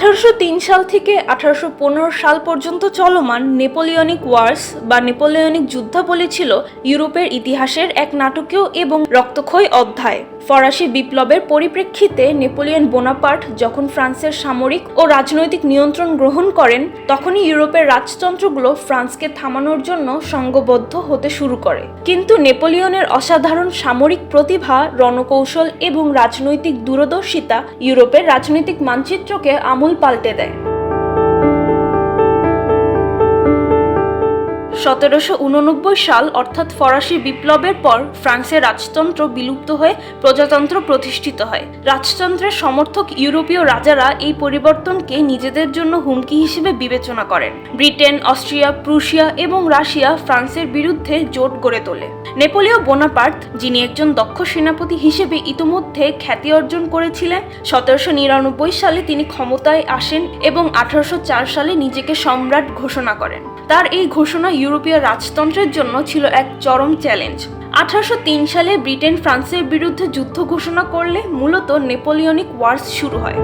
আঠারোশো তিন সাল থেকে আঠারোশো পনেরো সাল পর্যন্ত চলমান নেপোলিয়নিক ওয়ার্স বা নেপোলিয়নিক যুদ্ধাবলী ছিল ইউরোপের ইতিহাসের এক নাটকীয় এবং রক্তক্ষয়ী অধ্যায়। ফরাসি বিপ্লবের পরিপ্রেক্ষিতে নেপোলিয়ন বোনাপার্ট যখন ফ্রান্সের সামরিক ও রাজনৈতিক নিয়ন্ত্রণ গ্রহণ করেন, তখনই ইউরোপের রাজতন্ত্রগুলো ফ্রান্সকে থামানোর জন্য সংঘবদ্ধ হতে শুরু করে। কিন্তু নেপোলিয়নের অসাধারণ সামরিক প্রতিভা, রণকৌশল এবং রাজনৈতিক দূরদর্শিতা ইউরোপের রাজনৈতিক মানচিত্রকে আমূল পাল্টে দেয়। সতেরোশো উননব্বই সাল অর্থাৎ ফরাসি বিপ্লবের পর ফ্রান্সের রাজতন্ত্র বিলুপ্ত হয়ে প্রজাতন্ত্র প্রতিষ্ঠিত হয়। রাজতন্ত্রের সমর্থক ইউরোপীয় রাজারা এই পরিবর্তনকে নিজেদের জন্য হুমকি হিসেবে বিবেচনা করেন। ব্রিটেন, অস্ট্রিয়া, প্রুশিয়া এবং রাশিয়া ফ্রান্সের বিরুদ্ধে জোট গড়ে তোলে। নেপোলিয় বোনাপার্ট, যিনি একজন দক্ষ সেনাপতি হিসেবে ইতোমধ্যে খ্যাতি অর্জন করেছিলেন, সতেরোশো নিরানব্বই সালে তিনি ক্ষমতায় আসেন এবং আঠারোশো চার সালে নিজেকে সম্রাট ঘোষণা করেন। তার এই ঘোষণা ইউরোপীয় রাজতন্ত্রের জন্য ছিল এক চরম চ্যালেঞ্জ। আঠারোশো তিন সালে ব্রিটেন ফ্রান্সের বিরুদ্ধে যুদ্ধ ঘোষণা করলে মূলত নেপোলিয়নিক ওয়ার্স শুরু হয়।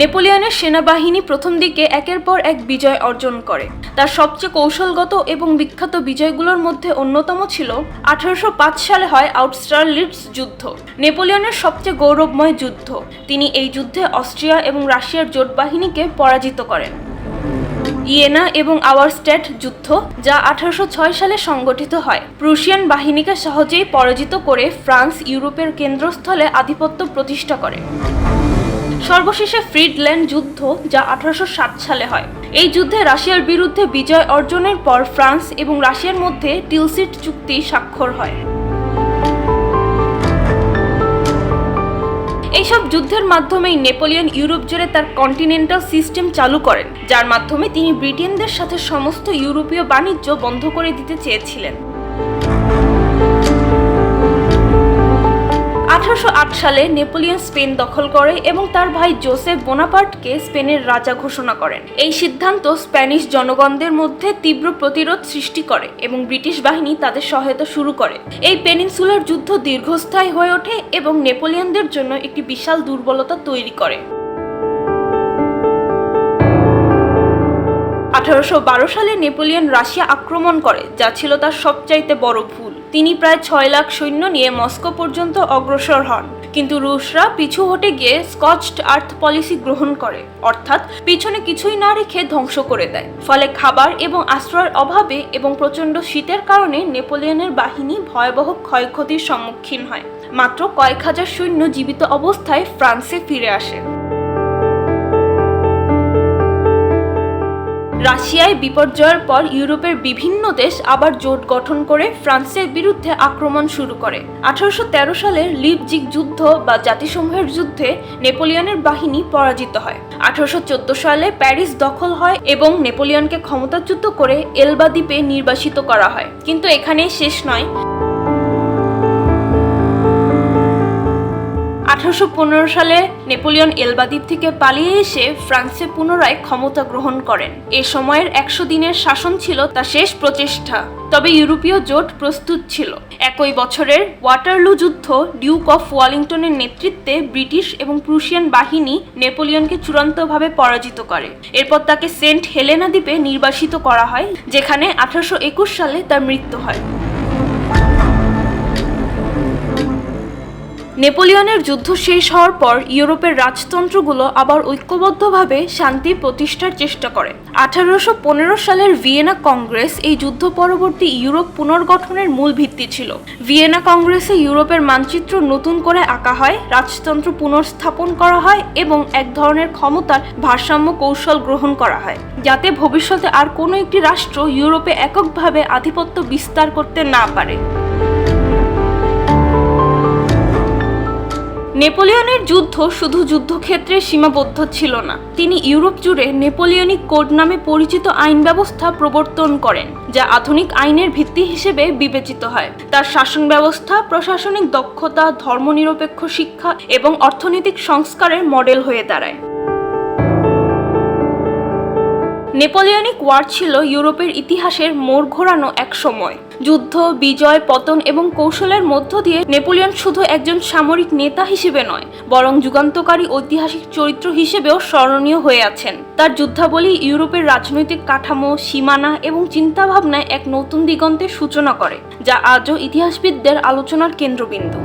নেপোলিয়নের সেনাবাহিনী প্রথম দিকে একের পর এক বিজয় অর্জন করে। তার সবচেয়ে কৌশলগত এবং বিখ্যাত বিজয়গুলোর মধ্যে অন্যতম ছিল আঠারোশো পাঁচ সালে হয় আউটস্টারলিটস যুদ্ধ, নেপোলিয়নের সবচেয়ে গৌরবময় যুদ্ধ। তিনি এই যুদ্ধে অস্ট্রিয়া এবং রাশিয়ার জোট বাহিনীকে পরাজিত করেন। ইয়েনা এবং আওয়ারস্ট্যাট যুদ্ধ, যা আঠারোশো ছয় সালে সংগঠিত হয়। প্রুশিয়ান বাহিনীকে সহজেই পরাজিত করে ফ্রান্স ইউরোপের কেন্দ্রস্থলে আধিপত্য প্রতিষ্ঠা করে। সর্বশেষে ফ্রিডল্যান্ড যুদ্ধ, যা আঠারোশো সাত সালে হয়। এই যুদ্ধে রাশিয়ার বিরুদ্ধে বিজয় অর্জনের পর ফ্রান্স এবং রাশিয়ার মধ্যে টিলসিট চুক্তি স্বাক্ষর হয়। এইসব যুদ্ধের মাধ্যমেই নেপোলিয়ন ইউরোপ জুড়ে তার কন্টিনেন্টাল সিস্টেম চালু করেন, যার মাধ্যমে তিনি ব্রিটেনদের সাথে সমস্ত ইউরোপীয় বাণিজ্য বন্ধ করে দিতে চেয়েছিলেন। আঠারোশো আট সালে নেপোলিয়ন স্পেন দখল করে এবং তার ভাই জোসেফ বোনাপার্টকে স্পেনের রাজা ঘোষণা করেন। এই সিদ্ধান্ত স্প্যানিশ জনগণদের মধ্যে তীব্র প্রতিরোধ সৃষ্টি করে এবং ব্রিটিশ বাহিনী তাদের সহায়তা শুরু করে। এই পেনিনসুলার যুদ্ধ দীর্ঘস্থায়ী হয়ে ওঠে এবং নেপোলিয়নদের জন্য একটি বিশাল দুর্বলতা তৈরি করে। আঠারোশো বারো সালে নেপোলিয়ন রাশিয়া আক্রমণ করে, যা ছিল তার সবচাইতে বড় ভুল। তিনি প্রায় ছয় লাখ সৈন্য নিয়ে মস্কো পর্যন্ত অগ্রসর হন। কিন্তু রুশরা পিছু হটে গিয়ে স্কচড আর্থ পলিসি গ্রহণ করে, অর্থাৎ পিছনে কিছুই না রেখে ধ্বংস করে দেয়। ফলে খাবার এবং আশ্রয়ের অভাবে এবং প্রচণ্ড শীতের কারণে নেপোলিয়নের বাহিনী ভয়াবহ ক্ষয়ক্ষতির সম্মুখীন হয়। মাত্র কয়েক হাজার সৈন্য জীবিত অবস্থায় ফ্রান্সে ফিরে আসে। রাশিয়ায় বিপর্যয়ের পর ইউরোপের বিভিন্ন দেশ আবার জোট গঠন করে ফ্রান্সের বিরুদ্ধে আক্রমণ শুরু করে। আঠারোশো সালের লিপজিক যুদ্ধ বা জাতিসমূহের যুদ্ধে নেপোলিয়নের বাহিনী পরাজিত হয়। আঠারোশো চোদ্দ সালে প্যারিস দখল হয় এবং নেপোলিয়নকে ক্ষমতাচ্যুত করে এলবা দ্বীপে নির্বাসিত করা হয়। কিন্তু এখানেই শেষ নয়। আঠারোশো পনেরো সালে নেপোলিয়ন এলবা দ্বীপ থেকে পালিয়ে এসে ফ্রান্সে পুনরায় ক্ষমতা গ্রহণ করেন। এ সময়ের একশো দিনের শাসন ছিল তার শেষ প্রচেষ্টা, তবে ইউরোপীয় জোট প্রস্তুত ছিল। একই বছরের ওয়াটারলু যুদ্ধ ডিউক অফ ওয়ালিংটনের নেতৃত্বে ব্রিটিশ এবং প্রুশিয়ান বাহিনী নেপোলিয়নকে চূড়ান্তভাবে পরাজিত করে। এরপর তাকে সেন্ট হেলেনা দ্বীপে নির্বাসিত করা হয়, যেখানে আঠারোশো একুশ সালে তার মৃত্যু হয়। নেপোলিয়নের যুদ্ধ শেষ হওয়ার পর ইউরোপের রাজতন্ত্রগুলো আবার ঐক্যবদ্ধভাবে শান্তি প্রতিষ্ঠার চেষ্টা করে। আঠারোশো পনেরো সালের ভিয়েনা কংগ্রেস এই যুদ্ধ পরবর্তী ইউরোপ পুনর্গঠনের মূল ভিত্তি ছিল। ভিয়েনা কংগ্রেসে ইউরোপের মানচিত্র নতুন করে আঁকা হয়, রাজতন্ত্র পুনর্স্থাপন করা হয় এবং এক ধরনের ক্ষমতার ভারসাম্য কৌশল গ্রহণ করা হয়, যাতে ভবিষ্যতে আর কোনো একটি রাষ্ট্র ইউরোপে এককভাবে আধিপত্য বিস্তার করতে না পারে। নেপোলিয়নের যুদ্ধ শুধু যুদ্ধক্ষেত্রে সীমাবদ্ধ ছিল না। তিনি ইউরোপ জুড়ে নেপোলিয়নিক কোড নামে পরিচিত আইন ব্যবস্থা প্রবর্তন করেন, যা আধুনিক আইনের ভিত্তি হিসেবে বিবেচিত হয়। তার শাসন ব্যবস্থা, প্রশাসনিক দক্ষতা, ধর্মনিরপেক্ষ শিক্ষা এবং অর্থনৈতিক সংস্কারের মডেল হয়ে দাঁড়ায়। নেপোলিয়নিক ওয়ার ছিল ইউরোপের ইতিহাসের মোড় ঘোরানো এক সময়। যুদ্ধ, বিজয়, পতন এবং কৌশলের মধ্য দিয়ে নেপোলিয়ন শুধু একজন সামরিক নেতা হিসেবে নয়, বরং যুগান্তকারী ঐতিহাসিক চরিত্র হিসেবেও স্মরণীয় হয়ে আছেন। তার যুদ্ধাবলী ইউরোপের রাজনৈতিক কাঠামো, সীমানা এবং চিন্তাভাবনায় এক নতুন দিগন্তের সূচনা করে, যা আজও ইতিহাসবিদদের আলোচনার কেন্দ্রবিন্দু।